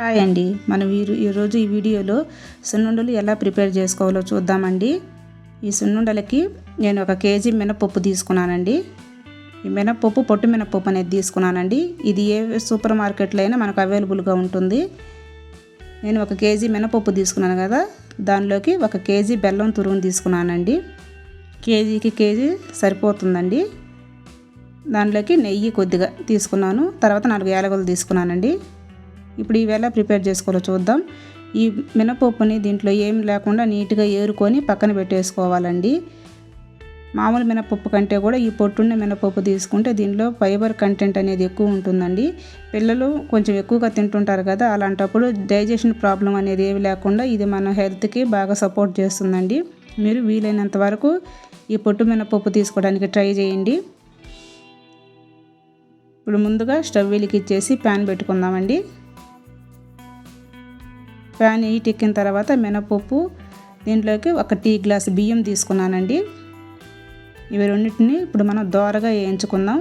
Hi అండి మనం వీరు ఈరోజు ఈ వీడియోలో సున్నుండలు ఎలా ప్రిపేర్ చేసుకోవాలో చూద్దామండి. ఈ సున్నుండలకి నేను ఒక కేజీ మినపప్పు తీసుకున్నానండి. ఈ మినపప్పు పొట్టు మినపప్పు అనేది తీసుకున్నానండి. ఇది ఏ సూపర్ మార్కెట్లో అయినా మనకు అవైలబుల్గా ఉంటుంది. నేను ఒక కేజీ మినపప్పు తీసుకున్నాను కదా దానిలోకి ఒక కేజీ బెల్లం తురుము తీసుకున్నానండి. కేజీకి కేజీ సరిపోతుందండి. దానిలోకి నెయ్యి కొద్దిగా తీసుకున్నాను. తర్వాత నాలుగు యాలకులు తీసుకున్నానండి. ఇప్పుడు ఇవి ఎలా ప్రిపేర్ చేసుకోవాలో చూద్దాం. ఈ మినపప్పుని దీంట్లో ఏం లేకుండా నీట్గా ఏరుకొని పక్కన పెట్టేసుకోవాలండి. మామూలు మినపప్పు కంటే కూడా ఈ పొట్టున్న మినపప్పు తీసుకుంటే దీనిలో ఫైబర్ కంటెంట్ అనేది ఎక్కువ ఉంటుందండి. పిల్లలు కొంచెం ఎక్కువగా తింటుంటారు కదా అలాంటప్పుడు డైజెషన్ ప్రాబ్లం అనేది ఏమి లేకుండా ఇది మన హెల్త్కి బాగా సపోర్ట్ చేస్తుందండి. మీరు వీలైనంత వరకు ఈ పొట్టు మినపప్పు తీసుకోవడానికి ట్రై చేయండి. ఇప్పుడు ముందుగా స్టవ్ వెలికిచ్చేసి ప్యాన్ పెట్టుకుందామండి. ఫ్యాన్ హీట్ ఎక్కిన తర్వాత మినపప్పు దీంట్లోకి ఒక టీ గ్లాస్ బియ్యం తీసుకున్నానండి. ఇవి రెండింటిని ఇప్పుడు మనం దోరగా వేయించుకుందాం.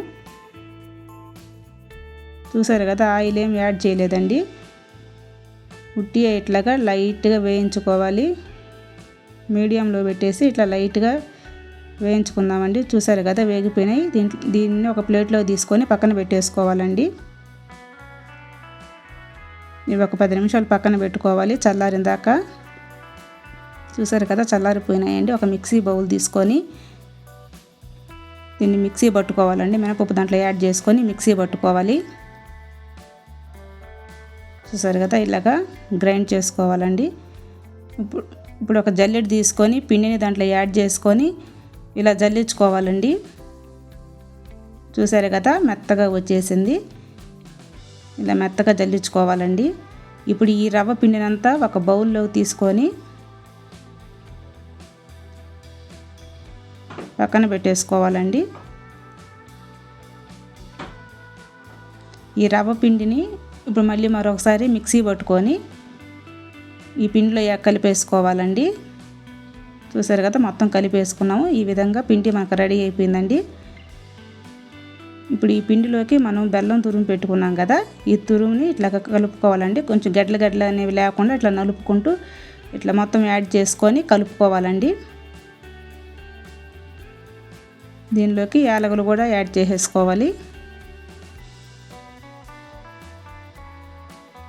చూసారు కదా ఆయిల్ ఏం యాడ్ చేయలేదండి. ఉట్టి ఇట్లాగా లైట్గా వేయించుకోవాలి. మీడియంలో పెట్టేసి ఇట్లా లైట్గా వేయించుకుందామండి. చూసారు కదా వేగిపోయినాయి. దీంట్లో దీన్ని ఒక ప్లేట్లో తీసుకొని పక్కన పెట్టేసుకోవాలండి. ఇవి ఒక పది నిమిషాలు పక్కన పెట్టుకోవాలి. చల్లారిన దాకా చూసారు కదా చల్లారిపోయినాయండి. ఒక మిక్సీ బౌల్ తీసుకొని దీన్ని మిక్సీ పట్టుకోవాలండి. మినపప్పు దాంట్లో యాడ్ చేసుకొని మిక్సీ పట్టుకోవాలి. చూసారు కదా ఇలాగా గ్రైండ్ చేసుకోవాలండి. ఇప్పుడు ఇప్పుడు ఒక జల్లెడు తీసుకొని పిండిని దాంట్లో యాడ్ చేసుకొని ఇలా జల్లించుకోవాలండి. చూసారు కదా మెత్తగా వచ్చేసింది. ఇలా మెత్తగా జల్లించుకోవాలండి. ఇప్పుడు ఈ రవ్వ పిండినంతా ఒక బౌల్లో తీసుకొని పక్కన పెట్టేసుకోవాలండి. ఈ రవ్వ పిండిని ఇప్పుడు మళ్ళీ మరొకసారి మిక్సీ పట్టుకొని ఈ పిండిలో కలిపేసుకోవాలండి. చూసారు కదా మొత్తం కలిపేసుకున్నాము. ఈ విధంగా పిండి మనకు రెడీ అయిపోయిందండి. ఇప్పుడు ఈ పిండిలోకి మనం బెల్లం తురుము పెట్టుకున్నాం కదా ఈ తురుముని ఇట్లా కలుపుకోవాలండి. కొంచెం గడ్డల గడ్డలు అనేవి లేకుండా ఇట్లా నలుపుకుంటూ ఇట్లా మొత్తం యాడ్ చేసుకొని కలుపుకోవాలండి. దీనిలోకి యాలకులు కూడా యాడ్ చేసేసుకోవాలి.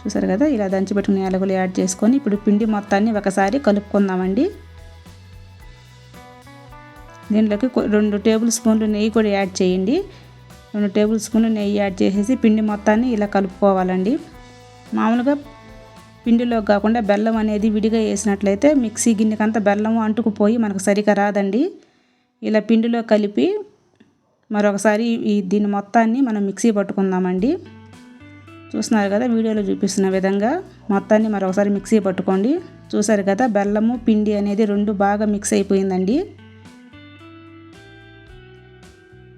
చూసారు కదా ఇలా దంచిపెట్టుకున్న యాలకులు యాడ్ చేసుకొని ఇప్పుడు పిండి మొత్తాన్ని ఒకసారి కలుపుకుందామండి. దీనిలోకి రెండు టేబుల్ స్పూన్లు నెయ్యి కూడా యాడ్ చేయండి. రెండు టేబుల్ స్పూన్లు నెయ్యి యాడ్ చేసేసి పిండి మొత్తాన్ని ఇలా కలుపుకోవాలండి. మామూలుగా పిండిలో కాకుండా బెల్లం అనేది విడిగా వేసినట్లయితే మిక్సీ గిన్నెకంతా బెల్లం అంటుకుపోయి మనకు సరిగా రాదండి. ఇలా పిండిలో కలిపి మరొకసారి ఈ దీని మొత్తాన్ని మనం మిక్సీ పట్టుకుందామండి. చూస్తున్నారు కదా వీడియోలో చూపిస్తున్న విధంగా మొత్తాన్ని మరొకసారి మిక్సీ పట్టుకోండి. చూసారు కదా బెల్లము పిండి అనేది రెండు బాగా మిక్స్ అయిపోయిందండి.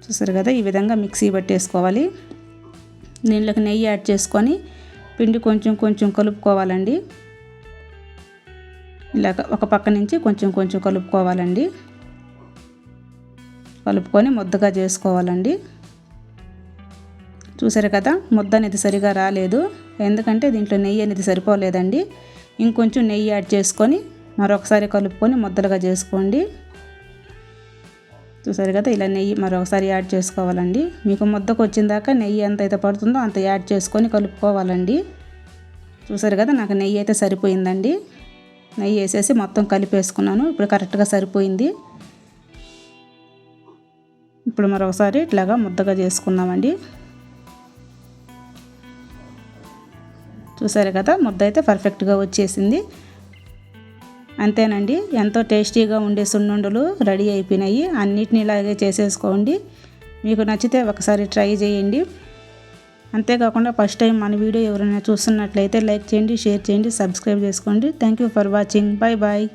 చూసారు కదా ఈ విధంగా మిక్సీ పట్టేసుకోవాలి. దీనిలోకి నెయ్యి యాడ్ చేసుకొని పిండి కొంచెం కొంచెం కలుపుకోవాలండి. ఇలా ఒక పక్క నుంచి కొంచెం కొంచెం కలుపుకోవాలండి. కలుపుకొని ముద్దగా చేసుకోవాలండి. చూసారు కదా ముద్ద అనేది సరిగా రాలేదు. ఎందుకంటే దీంట్లో నెయ్యి అనేది సరిపోలేదండి. ఇంకొంచెం నెయ్యి యాడ్ చేసుకొని మరొకసారి కలుపుకొని ముద్దలుగా చేసుకోండి. చూసారు కదా ఇలా నెయ్యి మరొకసారి యాడ్ చేసుకోవాలండి. మీకు ముద్దకు వచ్చిన దాకా నెయ్యి ఎంత అయితే పడుతుందో అంత యాడ్ చేసుకొని కలుపుకోవాలండి. చూసారు కదా నాకు నెయ్యి అయితే సరిపోయిందండి. నెయ్యి వేసేసి మొత్తం కలిపేసుకున్నాను ఇప్పుడు కరెక్ట్గా సరిపోయింది. ఇప్పుడు మరొకసారి ఇట్లాగా ముద్దగా చేసుకుందామండి. చూసారు కదా ముద్ద అయితే పర్ఫెక్ట్గా వచ్చేసింది. అంతేనండి. ఎంతో టేస్టీగా ఉండే సున్నుండలు రెడీ అయిపోయినాయి. అన్నిటిని ఇలాగే చేసేసుకోండి. మీకు నచ్చితే ఒకసారి ట్రై చేయండి. అంతేకాకుండా ఫస్ట్ టైం మన వీడియో ఎవరైనా చూస్తున్నట్లయితే లైక్ చేయండి షేర్ చేయండి సబ్స్క్రైబ్ చేసుకోండి. Thank you for watching bye bye